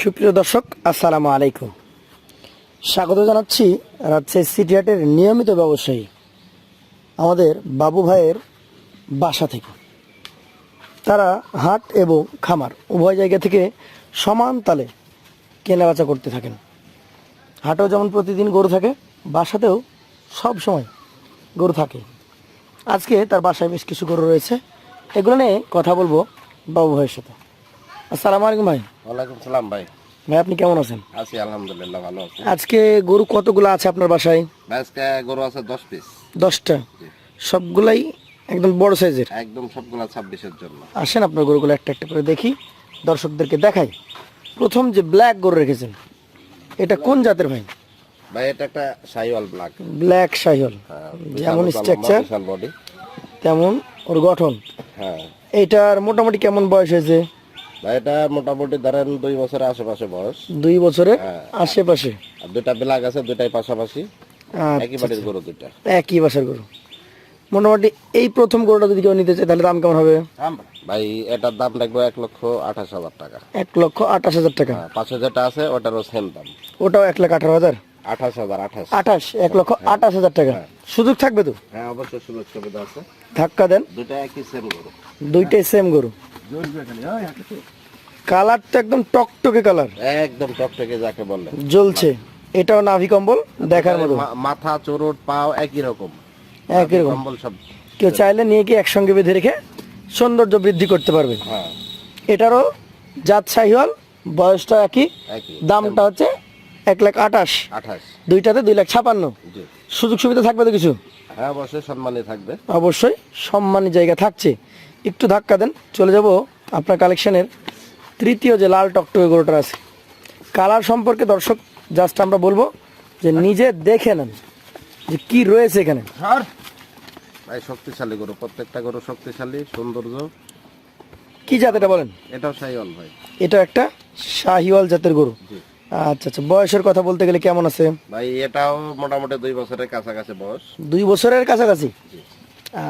সুপ্রিয় দর্শক, আসসালামু আলাইকুম। স্বাগত জানাচ্ছি রাজশাহী সিটি হাটের নিয়মিত ব্যবসায়ী আমাদের বাবু ভাইয়ের বাসা থেকে। তারা হাট এবং খামার উভয় জায়গা থেকে সমান তালে কেনাবেচা করতে থাকেন। হাটেও যেমন প্রতিদিন গরু থাকে, বাসাতেও সব সময় গরু থাকে। আজকে তার বাসায় বেশ কিছু গরু রয়েছে। এগুলো নিয়ে কথা বলব বাবু ভাইয়ের সাথে। আসসালামু আলাইকুম ভাই। ওয়ালাইকুম সালাম ভাই। ভাই আপনি কেমন আছেন? আছি আলহামদুলিল্লাহ ভালো আছি। আজকে গরু কতগুলো আছে আপনার বাসায়? আজকে গরু আছে দশ পিস দশটা? সবগুলাই একদম বড় সাইজের? একদম সবগুলা ছাব্বিশের জন্য। আসেন আপনার গরুগুলো একটা একটা করে দেখি দর্শকদেরকে দেখাই। প্রথম যে ব্ল্যাক গরু রেখেছেন এটা কোন জাতের ভাই? ভাই এটা একটা সাইওয়াল ব্ল্যাক ব্ল্যাক শাহিওল যেমন স্ট্রাকচার তেমন ওর গঠন। হ্যাঁ। এটার মোটামুটি কেমন বয়স হয়েছে? এটা মোটামুটি ধরেন দুই বছরের আশেপাশে বয়স। দুই বছরের হ্যাঁ। আশেপাশে? আর দুইটা ব্ল্যাক আছে দুইটাই পাশাপাশি। আচ্ছা, একই বাড়ির গরু দুইটা। একই বাসার গরু। মোটামুটি এই প্রথম গরুটা যদি কেউ নিতে চায় তাহলে দাম কেমন হবে? ভাই এটার দাম রাখব এক লক্ষ আঠাশ হাজার টাকা। এক লক্ষ আঠাশ হাজার টাকা। হ্যাঁ, পাশে যেটা আছে ওটারও সেম দাম। ওটাও এক লাখ আঠারো হাজার? আঠাশ হাজার আঠাশ। আঠাশ এক লক্ষ আঠাশ হাজার টাকা। সুযোগ থাকবে তো? হ্যাঁ অবশ্যই সুযোগ সুবিধা আছে। ধাক্কা দেন। দুইটা একই সেম গরু। দুইটাই সেম গরু। কালার তো একদম টকটকে কালার। একদম টকটকে যাকে বললে জ্বলছে। এটাও নাভি কম্বল দেখার মতো। মাথা চোরট পাও একই রকম। একই রকম। কম্বল সব কেউ চাইলে নিয়ে গিয়ে একসঙ্গে বেঁধে রেখে সৌন্দর্য বৃদ্ধি করতে পারবে। হ্যাঁ। এটারও জাত শাহিওয়াল বয়সটা একই। দামটা হচ্ছে এক লাখ আঠাশ। আঠাশ। দুইটাতে দুই লাখ ছাপান্ন। সুযোগ সুবিধা থাকবে তো কিছু? হ্যাঁ অবশ্যই সম্মানী থাকবে। অবশ্যই সম্মানী জায়গা থাকছে। একটু ধাক্কা দেন চলে যাব আপনার কালেকশনের তৃতীয় যে লাল টকটকে গরুটা আছে। কালার সম্পর্কে দর্শক জাস্ট আমরা বলব যে নিজে দেখে নেন যে কি রয়েছে এখানে। ভাই শক্তিশালী গরু প্রত্যেকটা গরু শক্তিশালী সৌন্দর্য। কি জাত এটা বলেন? এটাও সাইওয়াল ভাই। এটা একটা শাহিওয়াল জাতের গরু। আচ্ছা আচ্ছা। বয়সের কথা বলতে গেলে কেমন আছে? ভাই এটাও মোটামুটি দুই বছরের কাছাকাছি বয়স। দুই বছরের কাছাকাছি?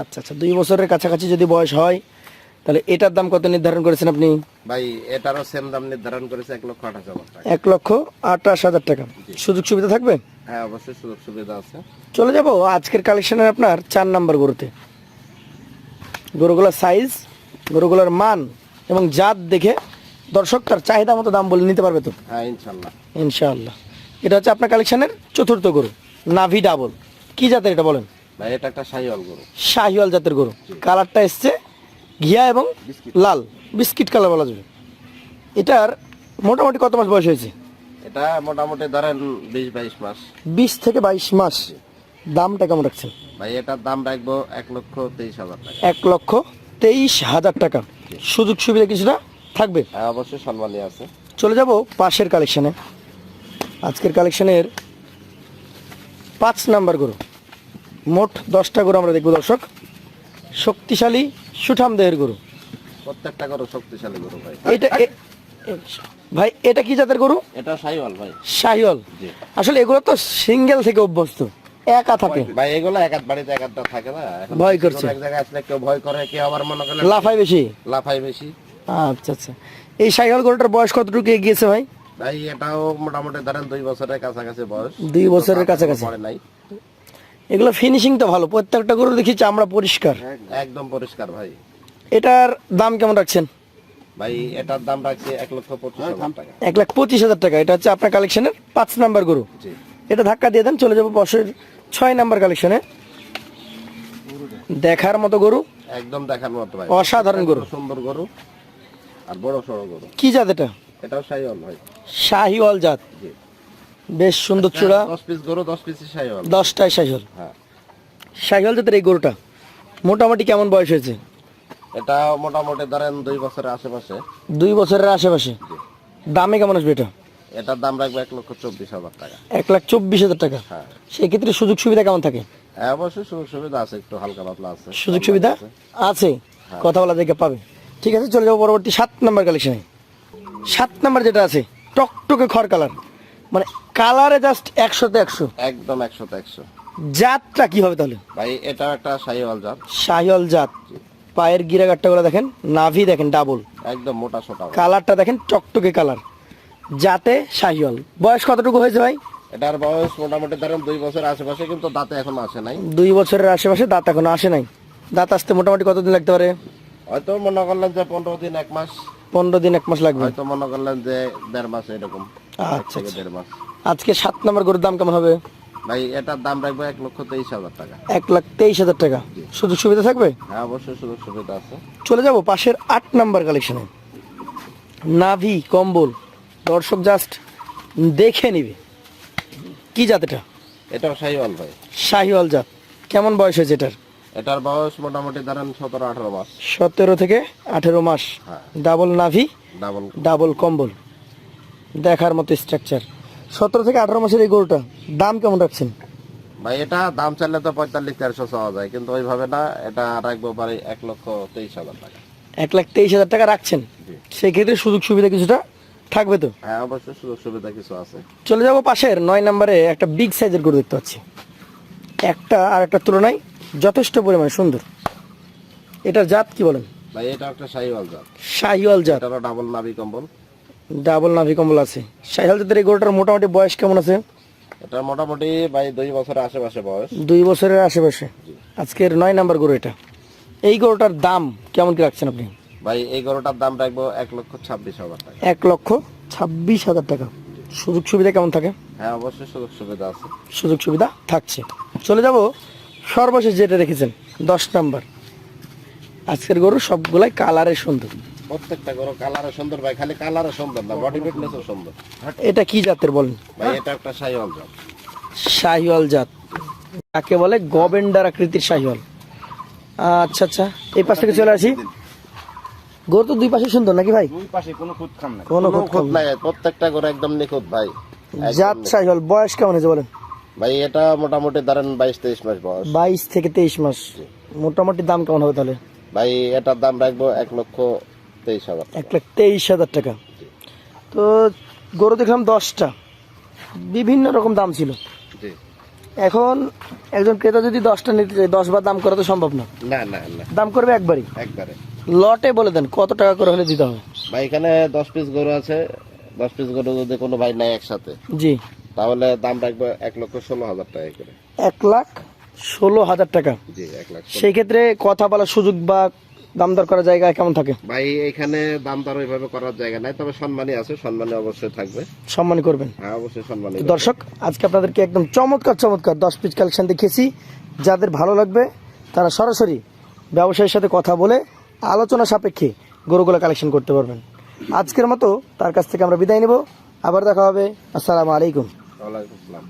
আচ্ছা আচ্ছা। দুই বছরের কাছাকাছি যদি বয়স হয় তাহলে এটার দাম কত নির্ধারণ করেছেন আপনি? ভাই এটারও সেম দাম নির্ধারণ করেছে এক লক্ষ আঠাশ হাজার টাকা। এক লক্ষ আঠাশ হাজার টাকা। সুযোগ সুবিধা থাকবে? হ্যাঁ অবশ্যই সুযোগ সুবিধা আছে। চলে যাব আজকের কালেকশনের আপনার চার নাম্বার গরুতে। গরুগুলোর সাইজ গরুগুলোর মান এবং জাত দেখে দর্শক তার চাহিদা মতো দাম বলে নিতে পারবে তো? হ্যাঁ ইনশাল্লাহ। ইনশাআল্লাহ এটা হচ্ছে আপনার কালেকশনের চতুর্থ গরু নাভি ডাবল কি জাতের এটা বলেন? ভাই এটা একটা সাইওয়াল গরু। শাহিওয়াল জাতের গরু। কালারটা এসছে ঘিয়া এবং লাল। বিস্কিট কালার বলা যাবে। এটার মোটামুটি কত মাস বয়স হয়েছে? এটা মোটামুটি ধরেন বিশ বাইশ মাস। বিশ থেকে বাইশ মাস। দামটা কেমন রাখছেন? ভাই এটার দাম রাখব এক লক্ষ তেইশ হাজার টাকা। এক লক্ষ তেইশ হাজার টাকা। সুযোগ সুবিধা কিছুটা থাকবে? হ্যাঁ অবশ্যই সম্মানী আছে চলে যাব পাশের কালেকশনে। আজকের কালেকশনের পাঁচ নাম্বার গরু। মোট দশটা গরু আমরা দেখব দর্শক। শক্তিশালী সুঠাম দেহের গরু। প্রত্যেকটা গরু শক্তিশালী গরু ভাই। এটা ভাই এটা কি জাতের গরু? এটা সাইওয়াল ভাই। শাহিওয়াল। আসলে এগুলো তো সিঙ্গেল থেকে অভ্যস্ত। একা থাকে। ভাই এগুলো এক আধ বাড়িতে এক আধটা থাকে না। ভয় করছে। এক জায়গায় আসলে কেউ ভয় করে কেউ আবার মনে করে লাফাই বেশি। লাফাই বেশি। আচ্ছা আচ্ছা। এই শাহিওয়াল গরুটার বয়স কতটুকু এগিয়েছে ভাই? ভাই এটাও মোটামুটি ধরেন দুই বছরের কাছাকাছি বয়স। দুই বছরের কাছাকাছি। নাই। এগুলো ফিনিশিং তো ভালো। প্রত্যেকটা গরু দেখি চামড়া পরিষ্কার। একদম পরিষ্কার ভাই। এটার দাম কেমন রাখছেন? ভাই এটার দাম রাখছি এক লক্ষ পঁচিশ হাজার টাকা। এক লাখ পঁচিশ হাজার টাকা। এটা হচ্ছে আপনার কালেকশনের পাঁচ নাম্বার গরু। এটা ধাক্কা দিয়ে দেন চলে যাব বছরের ছয় নাম্বার কালেকশনে দেখার মতো গরু। একদম দেখার মতো ভাই। অসাধারণ গরু। সুন্দর গরু। আর বড় সড়ো গরু। কি জাত এটা? এটাও সাইওয়াল ভাই। শাহিওয়াল জাত? বেশ সুন্দর চূড়া। দশ পিস গরু দশ পিসই সাইওয়াল দশটায় শাহিওয়াল। হ্যাঁ। শাহিওয়াল জাতের এই গরুটা মোটামুটি কেমন বয়স হয়েছে? এটা মোটামুটি ধরেন দুই বছরের আশেপাশে। দুই বছরের আশেপাশে? দামে কেমন আসবে এটা? এটার দাম রাখব এক লক্ষ চব্বিশ হাজার টাকা। এক লাখ চব্বিশ হাজার টাকা। হ্যাঁ। সেক্ষেত্রে সুযোগ সুবিধা কেমন থাকে? হ্যাঁ অবশ্যই সুযোগ সুবিধা আছে একটু হালকা পাতলা আছে। সুযোগ সুবিধা আছে। কথা বলা জায়গা পাবে। ঠিক আছে চলে যাব পরবর্তী সাত নাম্বার কালেকশনে সাত নাম্বার যেটা আছে টকটকে খড় কালার মানে কালারে জাস্ট একশোতে একশো। একদম একশোতে একশো। জাতটা কি হবে তাহলে? ভাই এটা একটা সাইওয়াল জাত। শাহিওয়াল জাত। পায়ের গিরাগাট্টা গুলো দেখেন নাভি দেখেন ডাবল একদম মোটা সোটা কালারটা দেখেন টকটকে কালার জাতে শাহিওয়াল। বয়স কতটুকু হয়েছে ভাই? এটার বয়স মোটামুটি ধরেন দুই বছর আশেপাশে কিন্তু দাঁতে এখন আসে নাই। দুই বছরের আশেপাশে দাঁত এখনও আসে নাই। দাঁত আসতে মোটামুটি কতদিন লাগতে পারে? হয়তো মনে করলেন যে পনেরো দিন এক মাস। পনেরো দিন এক মাস লাগবে। হয়তো মনে করলেন যে দেড় মাস এরকম। আচ্ছা দেড় মাস। আজকে সাত নম্বর গরুর দাম কেমন হবে? ভাই এটার দাম রাখব এক লক্ষ তেইশ হাজার টাকা। এক লাখ তেইশ হাজার টাকা। সুযোগ সুবিধা থাকবে? হ্যাঁ অবশ্যই সুযোগ সুবিধা আছে। চলে যাব পাশের আট নাম্বার কালেকশনে নাভি কম্বল। দর্শক জাস্ট দেখে নিবে। কি জাত এটা? এটাও শাহিওয়াল ভাই। শাহিওয়াল জাত। কেমন বয়স হয়েছে এটার? এটার বয়স মোটামুটি ধরেন সতেরো আঠারো মাস। সতেরো থেকে আঠেরো মাস। হ্যাঁ। ডাবল নাভি ডাবল ডাবল কম্বল। দেখার মতো স্ট্রাকচার সতেরো থেকে আঠারো মাসের এই গরুটা দাম কেমন রাখছেন? ভাই এটা দাম চাইলে তো পঁয়তাল্লিশ চারশো চাওয়া যায় কিন্তু ওইভাবে না এটা রাখব পারে এক লক্ষ তেইশ হাজার টাকা। এক লাখ তেইশ হাজার টাকা রাখছেন। সেক্ষেত্রে সুযোগ সুবিধা কিছুটা থাকবে তো? হ্যাঁ অবশ্যই সুযোগ সুবিধা কিছু আছে। চলে যাব পাশের নয় নম্বরে একটা বিগ সাইজের গরু দেখতে পাচ্ছি। একটা আর একটা তুলনায় যথেষ্ট পরিমাণে সুন্দর। এটার জাত কি বলেন? ভাই এটা একটা শাহিওয়াল জাত। শাহিওয়াল জাত। ডাবল নাভি কম্বল। ডাবল নাভি কম্বল আছে। শাহিওয়াল জাতের এই গরুটার মোটামুটি বয়স কেমন আছে? এটা মোটামুটি ভাই দুই বছরের আশেপাশে বয়স। দুই বছরের আশেপাশে। আজকের নয় নাম্বার গরু এটা। এই গরুটার দাম কেমন কি রাখছেন আপনি? ভাই এই গরুটার দাম রাখব এক লক্ষ ছাব্বিশ হাজার টাকা। এক লক্ষ ছাব্বিশ হাজার টাকা। সুযোগ সুবিধা কেমন থাকে? হ্যাঁ অবশ্যই সুযোগ সুবিধা আছে। সুযোগ সুবিধা থাকছে। চলে যাব সর্বশেষ যেটা রেখেছেন দশ নাম্বার। আজকের গরু সবগুলাই কালারে সুন্দর। প্রত্যেকটা গরু কালারে সুন্দর ভাই খালি কালারে সুন্দর না বডি ফিটনেসও সুন্দর। এটা কি জাতের বলেন? ভাই এটা একটা শাহিওয়াল জাত। শাহিওয়াল জাত। তাকে বলে গবেন্ডার আকৃতির শাহিওয়াল। আচ্ছা আচ্ছা এই পাশ থেকে চলে আসি। গরু তো দুই পাশে সুন্দর নাকি ভাই? দুই পাশে কোনো খুদ খাম নাই কোনো কোনো খুঁত খুঁত নাই প্রত্যেকটা গরু একদম নিখুঁত ভাই জাত। শাহিওয়াল বয়স কেমন হয়েছে বলেন? ভাই এটা মোটামুটি ধরেন বাইশ তেইশ মাস বয়স। বাইশ থেকে তেইশ মাস। মোটামুটি দাম কেমন হবে তাহলে? ভাই এটার দাম রাখব এক লক্ষ তেইশ হাজার এক লাখ তেইশ হাজার টাকা। তো গরু দেখলাম দশটা। বিভিন্ন রকম দাম ছিল। জি। এখন একজন ক্রেতা যদি দশটা নিতে চায় দশ বার দাম করা তো সম্ভব না। না না না। দাম করবে একবারই? একবারে। লটে বলে দেন কত টাকা করে হলে দিতে হবে? ভাই এখানে দশ পিস গরু আছে। দশ পিস গরু যদি কোনো ভাই নেয় একসাথে। জি। তাহলে দাম রাখব এক লক্ষ ষোলো হাজার টাকা করে। এক লাখ ষোলো হাজার টাকা। জি এক লাখ। সেই ক্ষেত্রে কথা বলার সুযোগ বা দাম দর করার জায়গা কেমন থাকে? ভাই এখানে দাম দর ওইভাবে করার জায়গা নাই তবে সম্মানই আছে সম্মানে অবশ্যই থাকবে। সম্মান করবেন। হ্যাঁ অবশ্যই সম্মানই দর্শক আজকে আপনাদেরকে একদম চমৎকার চমৎকার দশ পিস কালেকশন দেখিয়েছি। যাদের ভালো লাগবে তারা সরাসরি ব্যবসায়ীর সাথে কথা বলে আলোচনা সাপেক্ষে গরুগুলো কালেকশন করতে পারবেন। আজকের মতো তার কাছ থেকে আমরা বিদায় নেব। আবার দেখা হবে। আসসালামু আলাইকুম। ওয়ালাইকুম আসসালাম।